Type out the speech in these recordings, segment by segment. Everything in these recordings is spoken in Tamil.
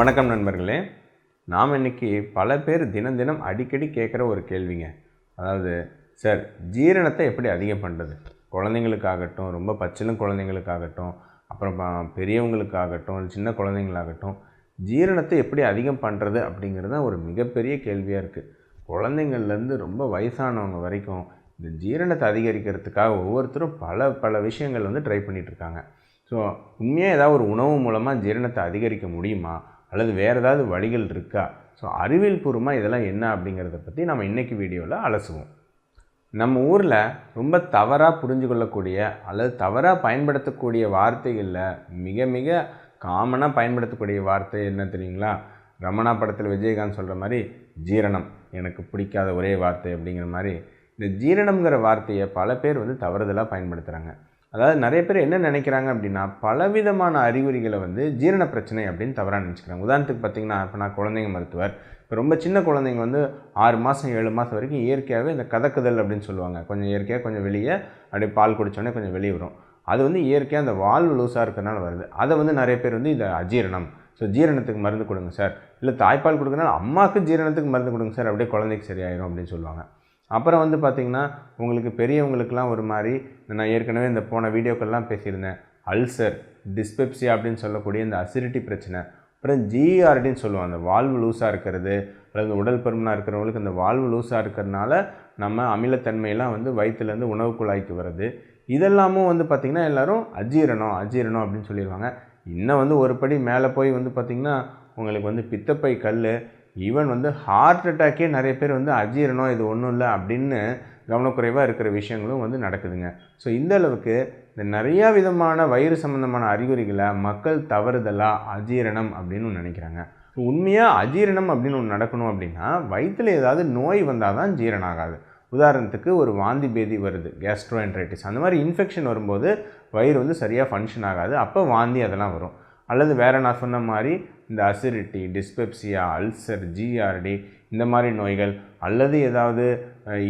வணக்கம் நண்பர்களே. நாம் இன்னைக்கு பல பேர் தினம் தினம் அடிக்கடி கேட்குற ஒரு கேள்விங்க. அதாவது சார் ஜீரணத்தை எப்படி அதிகம் பண்ணுறது குழந்தைங்களுக்காகட்டும் ரொம்ப பச்சிலும் குழந்தைங்களுக்காகட்டும் அப்புறம் பெரியவங்களுக்காகட்டும் சின்ன குழந்தைங்களாகட்டும் ஜீரணத்தை எப்படி அதிகம் பண்ணுறது அப்படிங்கிறது தான் ஒரு மிகப்பெரிய கேள்வியாக இருக்குது குழந்தைங்கள்லேருந்து ரொம்ப வயசானவங்க வரைக்கும் இந்த ஜீரணத்தை அதிகரிக்கிறதுக்காக ஒவ்வொருத்தரும் பல பல விஷயங்கள் வந்து ட்ரை பண்ணிகிட்ருக்காங்க ஸோ உண்மையாக ஏதாவது ஒரு உணவு மூலமாக ஜீரணத்தை அதிகரிக்க முடியுமா? அல்லது வேறு ஏதாவது வழிகள் இருக்கா? ஸோ அறிவியல் பூர்வமாக இதெல்லாம் என்ன அப்படிங்கிறத பற்றி நம்ம இன்றைக்கி வீடியோவில் அலசுவோம். நம்ம ஊரில் ரொம்ப தவறாக புரிஞ்சு கொள்ளக்கூடிய அல்லது தவறாக பயன்படுத்தக்கூடிய வார்த்தைகளில் மிக மிக காமனாக பயன்படுத்தக்கூடிய வார்த்தை என்ன தெரியுங்களா? ரமணா படத்தில் விஜயகாந்த் சொல்கிற மாதிரி ஜீரணம் எனக்கு பிடிக்காத ஒரே வார்த்தை அப்படிங்கிற மாதிரி. இந்த ஜீரணம்ங்கிற வார்த்தையை பல பேர் வந்து தவறுதலாக பயன்படுத்துகிறாங்க அதாவது நிறைய பேர் என்ன நினைக்கிறாங்க அப்படின்னா பலவிதமான அறிகுறிகளை வந்து ஜீரண பிரச்சனை அப்படின்னு தவறாக நினச்சிக்கிறாங்க. உதாரணத்துக்கு பார்த்தீங்கன்னா இப்போ நான் குழந்தைங்க மருத்துவர். இப்போ ரொம்ப சின்ன குழந்தைங்க வந்து ஆறு மாதம் ஏழு மாதம் வரைக்கும் இயற்கையாகவே இந்த கதக்குதல் அப்படின்னு சொல்லுவாங்க. கொஞ்சம் இயற்கையாக கொஞ்சம் வெளியே அப்படியே பால் குடித்தோடனே கொஞ்சம் வெளியே வரும். அது வந்து இயற்கையாக அந்த வால்வு லூஸாக இருக்கிறனால வருது. அதை வந்து நிறைய பேர் வந்து இந்த அஜீரணம். ஸோ ஜீரணத்துக்கு மருந்து கொடுங்க சார். இல்லை தாய்ப்பால் கொடுக்கறனால அம்மாவுக்கு ஜீரணத்துக்கு மருந்து கொடுங்க சார். அப்படியே குழந்தைக்கு சரியாயிரும் அப்படின்னு சொல்லுவாங்க. அப்புறம் வந்து பார்த்திங்கன்னா உங்களுக்கு பெரியவங்களுக்கெல்லாம் ஒரு மாதிரி நான் ஏற்கனவே இந்த போன வீடியோக்கள்லாம் பேசியிருந்தேன். அல்சர் டிஸ்பெப்சியா அப்படின்னு சொல்லக்கூடிய இந்த அசிடிட்டி பிரச்சனை அப்புறம் ஜிஆர்டின்னு சொல்லுவோம். அந்த வால்வு லூஸாக இருக்கிறது அல்லது உடல் பருமனாக இருக்கிறவங்களுக்கு அந்த வால்வு லூஸாக இருக்கிறதுனால நம்ம அமிலத்தன்மையெல்லாம் வந்து வயிற்றுலேருந்து உணவு குழாய்க்கு வருது. இதெல்லாமும் வந்து பார்த்திங்கன்னா எல்லாரும் அஜீரணம் அஜீரணம் அப்படின்னு சொல்லிடுவாங்க. இன்னும் வந்து ஒரு படி மேலே போய் வந்து பார்த்திங்கன்னா உங்களுக்கு வந்து பித்தப்பை கல் ஈவன் வந்து ஹார்ட் அட்டாக்கே நிறைய பேர் வந்து அஜீரணம் இது ஒன்றும் இல்லை அப்படின்னு கவனக்குறைவாக இருக்கிற விஷயங்களும் வந்து நடக்குதுங்க. ஸோ இந்த அளவுக்கு இந்த நிறையா விதமான வயிறு சம்மந்தமான அறிகுறிகளை மக்கள் தவறுதலாக அஜீரணம் அப்படின்னு நினைக்கிறாங்க. உண்மையாக அஜீரணம் அப்படின்னு ஒன்று நடக்கணும் அப்படின்னா வயிற்றில் ஏதாவது நோய் வந்தால் தான் ஜீரணம் ஆகாது. உதாரணத்துக்கு ஒரு வாந்தி பேதி வருது கேஸ்ட்ரோஎன்ட்ரைட்டிஸ் அந்த மாதிரி இன்ஃபெக்ஷன் வரும்போது வயிறு வந்து சரியாக ஃபங்க்ஷன் ஆகாது. அப்போ வாந்தி அதெல்லாம் வரும். அல்லது வேறு நான் சொன்ன மாதிரி இந்த அசிடிட்டி டிஸ்பெப்சியா அல்சர் ஜிஆர்டி இந்த மாதிரி நோய்கள் அல்லது ஏதாவது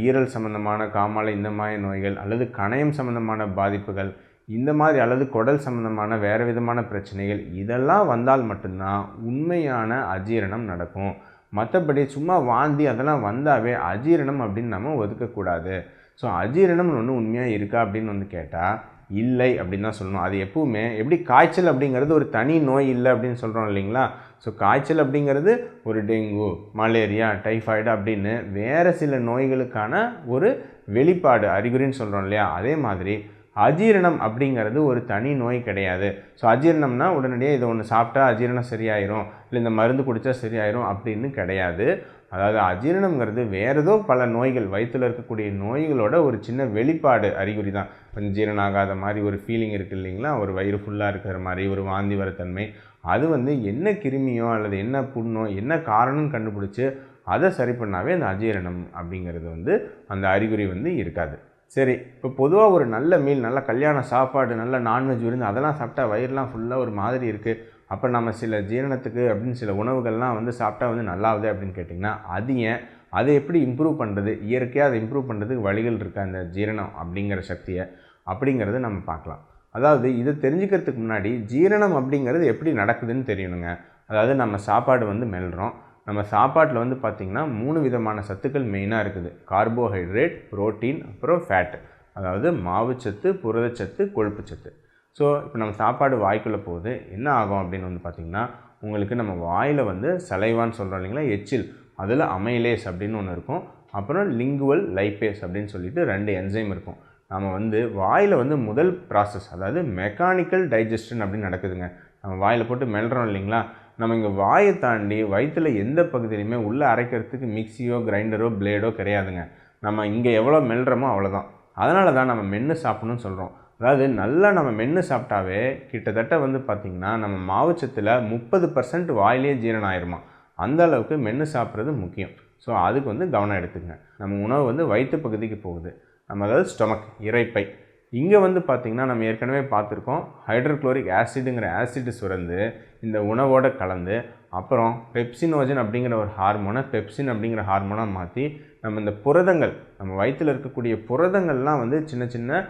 ஈரல் சம்மந்தமான காமாலை இந்த மாதிரி நோய்கள் அல்லது கணையம் சம்மந்தமான பாதிப்புகள் இந்த மாதிரி அல்லது குடல் சம்மந்தமான வேறு விதமான பிரச்சனைகள் இதெல்லாம் வந்தால் மட்டும்தான் உண்மையான அஜீரணம் நடக்கும். மற்றபடி சும்மா வாந்தி அதெல்லாம் வந்தாவே அஜீரணம் அப்படின்னு நம்ம ஒதுக்கக்கூடாது. ஸோ அஜீரணம்னு ஒன்று உண்மையாக இருக்கா அப்படின்னு வந்து கேட்டால் இல்லை அப்படின்னு தான் சொல்லணும். அது எப்பவுமே எப்படி காய்ச்சல் அப்படிங்கிறது ஒரு தனி நோய் இல்லை அப்படின்னு சொல்கிறோம் இல்லைங்களா? ஸோ காய்ச்சல் அப்படிங்கிறது ஒரு டெங்கு மலேரியா டைஃபாய்டு அப்படின்னு வேறு சில நோய்களுக்கான ஒரு வெளிப்பாடு அறிகுறின்னு சொல்கிறோம் இல்லையா? அதே மாதிரி அஜீரணம் அப்படிங்கிறது ஒரு தனி நோய் கிடையாது. ஸோ அஜீரணம்னா உடனடியாக இதை ஒன்று சாப்பிட்டா அஜீரணம் சரியாயிரும். இல்லை இந்த மருந்து குடித்தா சரியாயிரும் அப்படின்னு கிடையாது. அதாவது அஜீரணம்ங்கிறது வேறு ஏதோ பல நோய்கள் வயிற்றில் இருக்கக்கூடிய நோய்களோட ஒரு சின்ன வெளிப்பாடு அறிகுறி தான். கொஞ்சம் ஜீரணம் ஆகாத மாதிரி ஒரு ஃபீலிங் இருக்குது இல்லைங்களா? ஒரு வயிறு ஃபுல்லாக இருக்கிற மாதிரி ஒரு வாந்தி வர தன்மை. அது வந்து என்ன கிருமியோ அல்லது என்ன புண்ணோ என்ன காரணம்னு கண்டுபிடிச்சி அதை சரி பண்ணாவே அந்த அஜீரணம் அப்படிங்கிறது வந்து அந்த அறிகுறி வந்து இருக்காது. சரி இப்போ பொதுவாக ஒரு நல்ல மீல் நல்ல கல்யாண சாப்பாடு நல்ல நான்வெஜ் விருந்து அதெல்லாம் சாப்பிட்டா வயிறுலாம் ஃபுல்லாக ஒரு மாதிரி இருக்குது அப்போ நம்ம சில ஜீரணத்துக்கு அப்படின்னு சில உணவுகள்லாம் வந்து சாப்பிட்டா வந்து நல்லாவுது அப்படின்னு கேட்டிங்கன்னா அது ஏன்? அதை எப்படி இம்ப்ரூவ் பண்ணுறது இயற்கையாக அதை இம்ப்ரூவ் பண்ணுறதுக்கு வழிகள் இருக்குது அந்த ஜீரணம் அப்படிங்கிற சக்தியை? அப்படிங்கிறத நம்ம பார்க்கலாம். அதாவது இதை தெரிஞ்சுக்கிறதுக்கு முன்னாடி ஜீரணம் அப்படிங்கிறது எப்படி நடக்குதுன்னு தெரியணுங்க. அதாவது நம்ம சாப்பாடு வந்து மெல்றோம். நம்ம சாப்பாட்டில் வந்து பார்த்திங்கன்னா மூணு விதமான சத்துக்கள் மெயினாக இருக்குது. கார்போஹைட்ரேட் புரோட்டீன் அப்புறம் ஃபேட் அதாவது மாவுச்சத்து புரதச்சத்து கொழுப்புச்சத்து ஸோ இப்போ நம்ம சாப்பாடு வாய்க்குள்ளே போகுது. என்ன ஆகும் அப்படின்னு வந்து பார்த்திங்கன்னா உங்களுக்கு நம்ம வாயில் வந்து சலைவான்னு சொல்கிறோம் இல்லைங்களா? எச்சில். அதில் அமைலேஸ் அப்படின்னு ஒன்று இருக்கும். அப்புறம் லிங்குவல் லைப்பேஸ் அப்படின்னு சொல்லிட்டு ரெண்டு என்சைம் இருக்கும். நம்ம வந்து வாயில் வந்து முதல் ப்ராசஸ் அதாவது மெக்கானிக்கல் டைஜஸ்டன் அப்படின்னு நடக்குதுங்க. நம்ம வாயில் போட்டு மெல்றோம் இல்லைங்களா? நம்ம இங்கே வாயை தாண்டி வயிற்றில் எந்த பகுதியிலையுமே உள்ளே அரைக்கிறதுக்கு மிக்சியோ கிரைண்டரோ பிளேடோ கிடையாதுங்க. நம்ம இங்கே எவ்வளோ மெல்றோமோ அவ்வளோதான். அதனால தான் நம்ம மென்று சாப்பிடணும்னு சொல்கிறோம் அதாவது நல்லா நம்ம மென்று சாப்பிட்டாவே கிட்டத்தட்ட வந்து பார்த்திங்கன்னா நம்ம மாவுச்சத்தில் முப்பது பர்சன்ட் வாயிலே ஜீரணம் ஆயிருமா? அந்த அளவுக்கு மென்று சாப்பிட்றது முக்கியம். ஸோ அதுக்கு வந்து கவனம் எடுத்துக்கங்க. நம்ம உணவு வந்து வயிற்று பகுதிக்கு போகுது. நம்ம அதாவது ஸ்டொமக் இறைப்பை. இங்கே வந்து பார்த்திங்கன்னா நம்ம ஏற்கனவே பார்த்துருக்கோம் ஹைட்ரோக்ளோரிக் ஆசிடுங்கிற ஆசிட் சுரந்து இந்த உணவோடு கலந்து அப்புறம் பெப்சினோஜன் அப்படிங்கிற ஒரு ஹார்மோனை பெப்சின் அப்படிங்கிற ஹார்மோனாக மாற்றி நம்ம இந்த புரதங்கள் நம்ம வயிற்றில் இருக்கக்கூடிய புரதங்கள்லாம் வந்து சின்ன சின்ன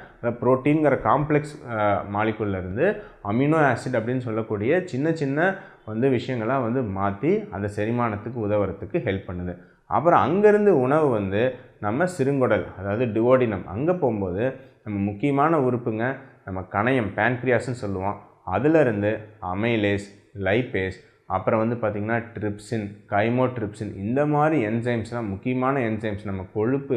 புரோட்டீன்கிற காம்ப்ளெக்ஸ் மாலிகுல்லேருந்து அமினோ ஆசிட் அப்படின்னு சொல்லக்கூடிய சின்ன சின்ன வந்து விஷயங்களாக வந்து மாற்றி அந்த செரிமானத்துக்கு உதவுறதுக்கு ஹெல்ப் பண்ணுது. அப்புறம் அங்கேருந்து உணவு வந்து நம்ம சிறுங்குடல் அதாவது டிவோடினம் அங்கே போகும்போது நம்ம முக்கியமான உறுப்புங்க நம்ம கணையம் பேன்க்ரியாஸ்ன்னு சொல்லுவோம். அதிலிருந்து அமைலேஸ் லைபேஸ் அப்புறம் வந்து பார்த்திங்கன்னா ட்ரிப்சின் கைமோட்ரிப்சின் இந்த மாதிரி என்சைம்ஸ்லாம் முக்கியமான என்சைம்ஸ். நம்ம கொழுப்பு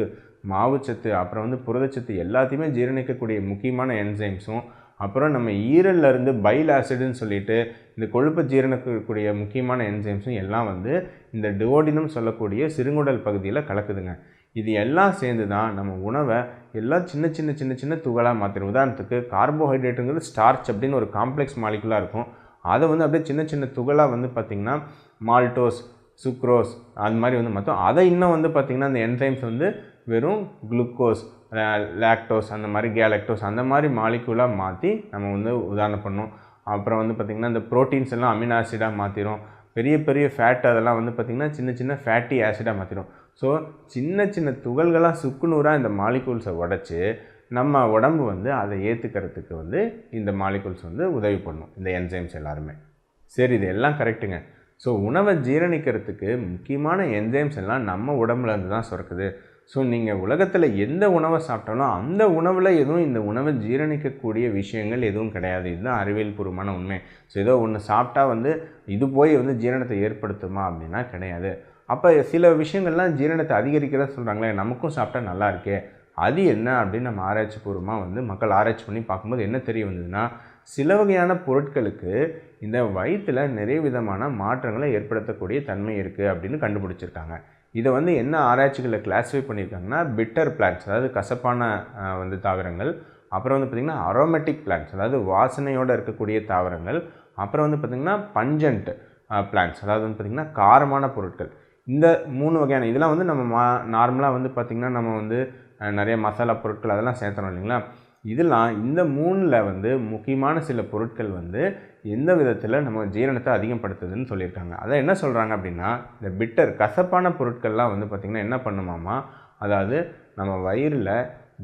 மாவுச்சத்து அப்புறம் வந்து புரதச்சத்து எல்லாத்தையுமே ஜீரணிக்கக்கூடிய முக்கியமான என்சைம்ஸும் அப்புறம் நம்ம ஈரல்ல இருந்து பைல் ஆசிடுன்னு சொல்லிட்டு இந்த கொழுப்பை ஜீரணிக்கக்கூடிய முக்கியமான என்சைம்ஸும் எல்லாம் வந்து இந்த டுவோடினம் சொல்லக்கூடிய சிறுங்குடல் பகுதியில் கலக்குதுங்க. இது எல்லாம் சேர்ந்து தான் நம்ம உணவை எல்லாம் சின்ன சின்ன சின்ன சின்ன துகளாக மாற்றிடும் உதாரணத்துக்கு கார்போஹைட்ரேட்டுங்கிறது ஸ்டார்ச் அப்படின்னு ஒரு காம்ப்ளெக்ஸ் மாலிகுலாக இருக்கும். அதை வந்து அப்படியே சின்ன சின்ன துகளாக வந்து பார்த்திங்கன்னா மால்டோஸ் சுக்ரோஸ் அது மாதிரி வந்து மொத்தம் அதை இன்னும் வந்து பார்த்திங்கன்னா அந்த என்சைம்ஸ் வந்து வெறும் குளுக்கோஸ் லாக்டோஸ் அந்த மாதிரி கேலக்டோஸ் அந்த மாதிரி மாலிகுலாக மாற்றி நம்ம வந்து உதாரணம் பண்ணோம் அப்புறம் வந்து பார்த்திங்கன்னா இந்த ப்ரோட்டீன்ஸ் எல்லாம் அமினோ ஆசிடாக மாற்றிடும் பெரிய பெரிய ஃபேட் அதெல்லாம் வந்து பார்த்திங்கன்னா சின்ன சின்ன ஃபேட்டி ஆசிடாக மாற்றிடும் ஸோ சின்ன சின்ன துகள்களாக சுக்குநூறாக இந்த மாலிகூல்ஸை உடச்சி நம்ம உடம்பு வந்து அதை ஏற்றுக்கிறதுக்கு வந்து இந்த மாலிகுல்ஸ் வந்து உதவி பண்ணும். இந்த என்சைம்ஸ் எல்லாருமே. சரி இது எல்லாம் கரெக்டுங்க ஸோ உணவை ஜீரணிக்கிறதுக்கு முக்கியமான என்சைம்ஸ் எல்லாம் நம்ம உடம்புலேருந்து தான் சுரக்குது. ஸோ நீங்கள் உலகத்தில் எந்த உணவை சாப்பிட்டாலும் அந்த உணவில் எதுவும் இந்த உணவை ஜீரணிக்கக்கூடிய விஷயங்கள் எதுவும் கிடையாது. இதுதான் அறிவியல் பூர்வமான உண்மை. ஸோ ஏதோ ஒன்று சாப்பிட்டா வந்து இது போய் வந்து ஜீரணத்தை ஏற்படுத்துமா அப்படின்னா கிடையாது. அப்போ சில விஷயங்கள்லாம் ஜீரணத்தை அதிகரிக்கிறதா சொல்கிறாங்களே நமக்கும் சாப்பிட்டா நல்லா இருக்கே. அது என்ன அப்படின்னு நம்ம ஆராய்ச்சி பூர்வமாக வந்து மக்கள் ஆராய்ச்சி பண்ணி பார்க்கும்போது என்ன தெரிய வந்ததுன்னா சில வகையான பொருட்களுக்கு இந்த வயிற்றில் நிறைய விதமான மாற்றங்களை ஏற்படுத்தக்கூடிய தன்மை இருக்குது அப்படின்னு கண்டுபிடிச்சிருக்காங்க. இதை வந்து என்ன ஆராய்ச்சிகளில் கிளாஸிஃபை பண்ணியிருக்காங்கன்னா பிட்டர் பிளான்ஸ் அதாவது கசப்பான வந்து தாவரங்கள் அப்புறம் வந்து பார்த்திங்கன்னா அரோமேட்டிக் பிளான்ஸ் அதாவது வாசனையோடு இருக்கக்கூடிய தாவரங்கள் அப்புறம் வந்து பார்த்திங்கன்னா பஞ்சண்ட் பிளான்ஸ் அதாவது வந்து பார்த்திங்கன்னா காரமான பொருட்கள். இந்த மூணு வகையான இதெல்லாம் வந்து நம்ம மா நார்மலாக வந்து பார்த்திங்கன்னா நம்ம வந்து நிறைய மசாலா பொருட்கள் அதெல்லாம் சேர்த்துறோம் இல்லைங்களா? இதெல்லாம் இந்த மூணில் வந்து முக்கியமான சில பொருட்கள் வந்து எந்த விதத்தில் நம்ம ஜீரணத்தை அதிகப்படுத்துதுன்னு சொல்லியிருக்காங்க. அதை என்ன சொல்கிறாங்க அப்படின்னா இந்த பிட்டர் கசப்பான பொருட்கள்லாம் வந்து பார்த்திங்கன்னா என்ன பண்ணுமாமா அதாவது நம்ம வயிறில்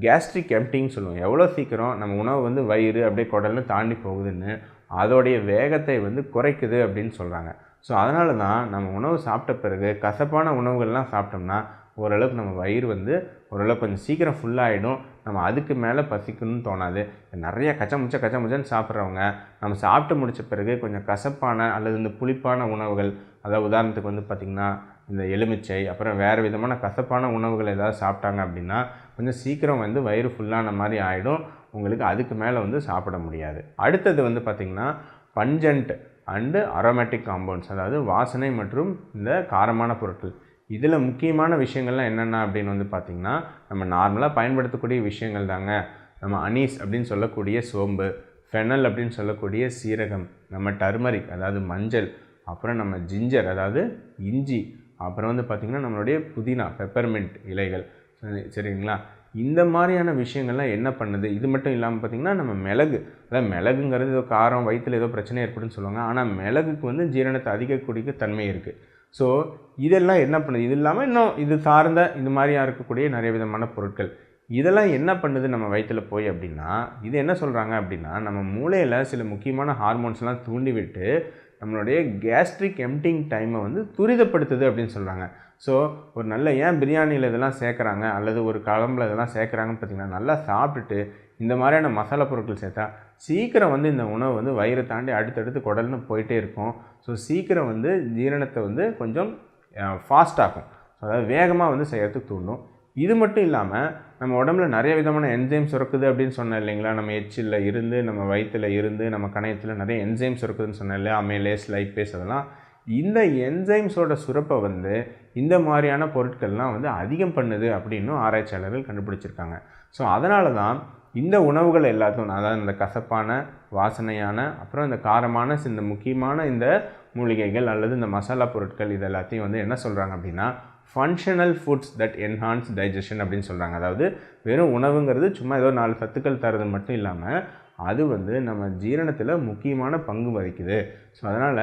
கேஸ்ட்ரிக் எம்டின்னு சொல்லுவோம். எவ்வளோ சீக்கிரம் நம்ம உணவு வந்து வயிறு அப்படியே குடல்னு தாண்டி போகுதுன்னு அதோடைய வேகத்தை வந்து குறைக்குது அப்படின்னு சொல்கிறாங்க ஸோ அதனால தான் நம்ம உணவு சாப்பிட்ட பிறகு கசப்பான உணவுகள்லாம் சாப்பிட்டோம்னா ஓரளவுக்கு நம்ம வயிறு வந்து ஓரளவுக்கு கொஞ்சம் சீக்கிரம் ஃபுல்லாகிடும் நம்ம அதுக்கு மேலே பசிக்கணும்னு தோணாது. நிறைய கச்சமுச்ச கச்சமுச்சன்னு சாப்பிட்றவங்க நம்ம சாப்பிட்டு முடிச்ச பிறகு கொஞ்சம் கசப்பான அல்லது இந்த புளிப்பான உணவுகள் அதாவது உதாரணத்துக்கு வந்து பார்த்திங்கன்னா இந்த எலுமிச்சை அப்புறம் வேறு விதமான கசப்பான உணவுகள் ஏதாவது சாப்பிட்டாங்க அப்படின்னா கொஞ்சம் சீக்கிரம் வந்து வயிறு ஃபுல்லான மாதிரி ஆகிடும் உங்களுக்கு அதுக்கு மேலே வந்து சாப்பிட முடியாது. அடுத்தது வந்து பார்த்திங்கன்னா பஞ்சண்ட் அண்டு அரோமேட்டிக் காம்பவுண்ட்ஸ் அதாவது வாசனை மற்றும் இந்த காரமான பொருட்கள். இதில் முக்கியமான விஷயங்கள்லாம் என்னென்ன அப்படின்னு வந்து பார்த்திங்கன்னா நம்ம நார்மலாக பயன்படுத்தக்கூடிய விஷயங்கள் தாங்க. நம்ம அனீஸ் அப்படின்னு சொல்லக்கூடிய சோம்பு ஃபெனல் அப்படின்னு சொல்லக்கூடிய சீரகம் நம்ம டர்மரிக் அதாவது மஞ்சள் அப்புறம் நம்ம ஜிஞ்சர் அதாவது இஞ்சி அப்புறம் வந்து பார்த்திங்கன்னா நம்மளுடைய புதினா பெப்பர்மெண்ட் இலைகள். சரி சரிங்களா? இந்த மாதிரியான விஷயங்கள்லாம் என்ன பண்ணுது? இது மட்டும் இல்லாமல் பார்த்திங்கன்னா நம்ம மிளகு அதாவது மிளகுங்கிறது ஏதோ காரம் வயிற்றில் ஏதோ பிரச்சனை ஏற்படுன்னு சொல்லுவாங்க. ஆனால் மிளகுக்கு வந்து ஜீரணத்தை அதிகக்கூடிய தன்மை இருக்குது ஸோ இதெல்லாம் என்ன பண்ணுது? இது இல்லாமல் இன்னும் இது சார்ந்த இது மாதிரியாக இருக்கக்கூடிய நிறைய விதமான பொருட்கள். இதெல்லாம் என்ன பண்ணுது நம்ம வயிற்றில் போய் அப்படின்னா இது என்ன சொல்கிறாங்க அப்படின்னா நம்ம மூளையில் சில முக்கியமான ஹார்மோன்ஸ்லாம் தூண்டிவிட்டு நம்மளுடைய கேஸ்ட்ரிக் எம்டிங் டைமை வந்து துரிதப்படுத்துது அப்படின்னு சொல்கிறாங்க ஸோ ஒரு நல்ல ஏன் பிரியாணியில் இதெல்லாம் சேர்க்குறாங்க? அல்லது ஒரு குழம்புல இதெல்லாம் சேர்க்குறாங்கன்னு பார்த்திங்கன்னா நல்லா சாப்பிட்டுட்டு இந்த மாதிரியான மசாலா பொருட்கள் சேர்த்தா சீக்கிரம் வந்து இந்த உணவு வந்து வயிறை தாண்டி அடுத்தடுத்து குடல்னு போயிட்டே இருக்கும். ஸோ சீக்கிரம் வந்து ஜீரணத்தை வந்து கொஞ்சம் ஃபாஸ்ட் ஆகும். அதாவது வேகமாக வந்து செய்கிறதுக்கு தூண்டும். இது மட்டும் இல்லாமல் நம்ம உடம்புல நிறைய விதமான என்சைம் சுரக்குது அப்படின்னு சொன்னேன் இல்லைங்களா? நம்ம எச்சில் இருந்து நம்ம வயிற்றில் இருந்து நம்ம கணையத்தில் நிறைய என்சைம் சுரக்குதுன்னு சொன்னேன் இல்லையா? அமேலேஸ் லைப்பேஸ் அதெல்லாம். இந்த என்சைம்ஸோட சுரப்பை வந்து இந்த மாதிரியான பொருட்கள்லாம் வந்து அதிகம் பண்ணுது அப்படின்னும் ஆராய்ச்சியாளர்கள் கண்டுபிடிச்சிருக்காங்க. ஸோ அதனால தான் இந்த உணவுகள் எல்லாத்தையும் அதாவது இந்த கசப்பான வாசனையான அப்புறம் இந்த காரமான இந்த முக்கியமான இந்த மூலிகைகள் அல்லது இந்த மசாலா பொருட்கள் இது எல்லாத்தையும் வந்து என்ன சொல்கிறாங்க அப்படின்னா functional foods that enhance digestion அப்படின்னு சொல்கிறாங்க அதாவது வெறும் உணவுங்கிறது சும்மா ஏதோ நாலு சத்துக்கள் தரது மட்டும் இல்லாமல் அது வந்து நம்ம ஜீரணத்தில் முக்கியமான பங்கு வகிக்குது. ஸோ அதனால்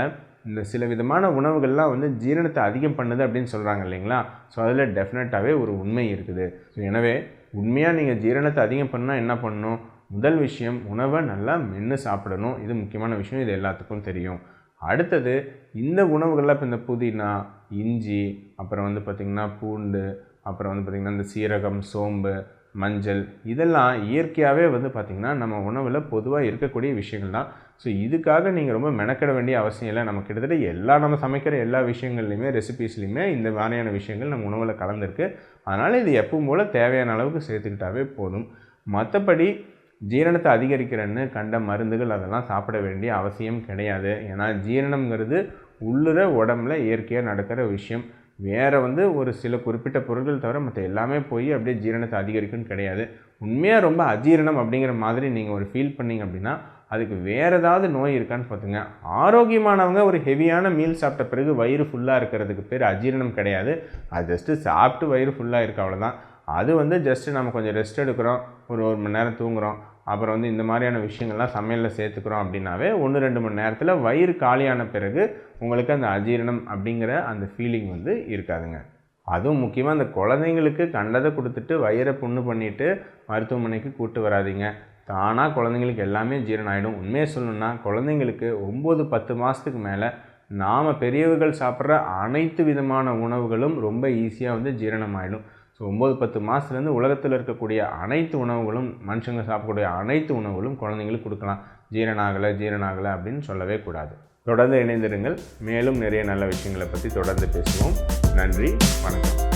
இந்த சில விதமான உணவுகள்லாம் வந்து ஜீரணத்தை அதிகம் பண்ணுது அப்படின்னு சொல்கிறாங்க இல்லைங்களா? ஸோ அதில் டெஃபினட்டாகவே ஒரு உண்மை இருக்குது. ஸோ எனவே உண்மையாக நீங்கள் ஜீரணத்தை அதிகம் பண்ணால் என்ன பண்ணணும்? முதல் விஷயம் உணவை நல்லா மென்று சாப்பிடணும். இது முக்கியமான விஷயம். இது எல்லாத்துக்கும் தெரியும். அடுத்தது இந்த உணவுகளில் இப்போ இந்த புதினா இஞ்சி அப்புறம் வந்து பார்த்திங்கன்னா பூண்டு அப்புறம் வந்து பார்த்திங்கன்னா இந்த சீரகம் சோம்பு மஞ்சள் இதெல்லாம் இயற்கையாகவே வந்து பார்த்திங்கன்னா நம்ம உணவில் பொதுவாக இருக்கக்கூடிய விஷயங்கள் தான். ஸோ இதுக்காக நீங்கள் ரொம்ப மெனக்கிட வேண்டிய அவசியம் இல்லை. நம்ம கிட்டத்தட்ட எல்லா நம்ம சமைக்கிற எல்லா விஷயங்கள்லையுமே ரெசிபீஸ்லையுமே இந்த மாதிரியான விஷயங்கள் நம்ம உணவில் கலந்துருக்கு. அதனால் இது எப்பவும் போல் தேவையான அளவுக்கு சேர்த்துக்கிட்டாவே போதும். மற்றபடி ஜீரணத்தை அதிகரிக்கிறன்னு கண்ட மருந்துகள் அதெல்லாம் சாப்பிட வேண்டிய அவசியம் கிடையாது. ஏன்னா ஜீரணம்ங்கிறது உள்ளுற உடம்புல இயற்கையாக நடக்கிற விஷயம். வேறு வந்து ஒரு சில குறிப்பிட்ட பொருட்கள் தவிர மற்ற எல்லாமே போய் அப்படியே ஜீரணத்தை அதிகரிக்கும்னு கிடையாது. உண்மையாக ரொம்ப அஜீரணம் அப்படிங்கிற மாதிரி நீங்கள் ஒரு ஃபீல் பண்ணிங்க அப்படின்னா அதுக்கு வேறு ஏதாவது நோய் இருக்கான்னு பார்த்துங்க ஆரோக்கியமானவங்க ஒரு ஹெவியான மீல் சாப்பிட்ட பிறகு வயிறு ஃபுல்லாக இருக்கிறதுக்கு பேர் அஜீரணம் கிடையாது. அது ஜஸ்ட்டு சாப்பிட்டு வயிறு ஃபுல்லாக இருக்க அவ்வளோதான் அது வந்து ஜஸ்ட்டு நம்ம கொஞ்சம் ரெஸ்ட் எடுக்கிறோம். ஒரு ஒரு மணி நேரம் தூங்குறோம். அப்புறம் வந்து இந்த மாதிரியான விஷயங்கள்லாம் சமையலில் சேர்த்துக்கிறோம் அப்படின்னாவே ஒன்று ரெண்டு மணி நேரத்தில் வயிறு காலியான பிறகு உங்களுக்கு அந்த அஜீரணம் அப்படிங்கிற அந்த ஃபீலிங் வந்து இருக்காதுங்க. அதுவும் முக்கியமாக அந்த குழந்தைங்களுக்கு கண்டதை கொடுத்துட்டு வயிறை புண்ணு பண்ணிவிட்டு மருத்துவமனைக்கு கூட்டு வராதீங்க. தானாக குழந்தைங்களுக்கு எல்லாமே ஜீரணம் ஆகிடும் உண்மையை சொல்லணுன்னா குழந்தைங்களுக்கு ஒம்பது பத்து மாதத்துக்கு மேலே நாம் பெரியவர்கள் சாப்பிட்ற அனைத்து விதமான உணவுகளும் ரொம்ப ஈஸியாக வந்து ஜீரணமாயிடும் ஸோ ஒம்பது பத்து மாதத்துலேருந்து உலகத்தில் இருக்கக்கூடிய அனைத்து உணவுகளும் மனுஷங்க சாப்பிடக்கூடிய அனைத்து உணவுகளும் குழந்தைங்களுக்கு கொடுக்கலாம். ஜீரணாகலை ஜீரணாகலை அப்படின்னு சொல்லவே கூடாது. தொடர்ந்து இணைந்திருங்கள். மேலும் நிறைய நல்ல விஷயங்களை பற்றி தொடர்ந்து பேசுவோம். நன்றி. வணக்கம்.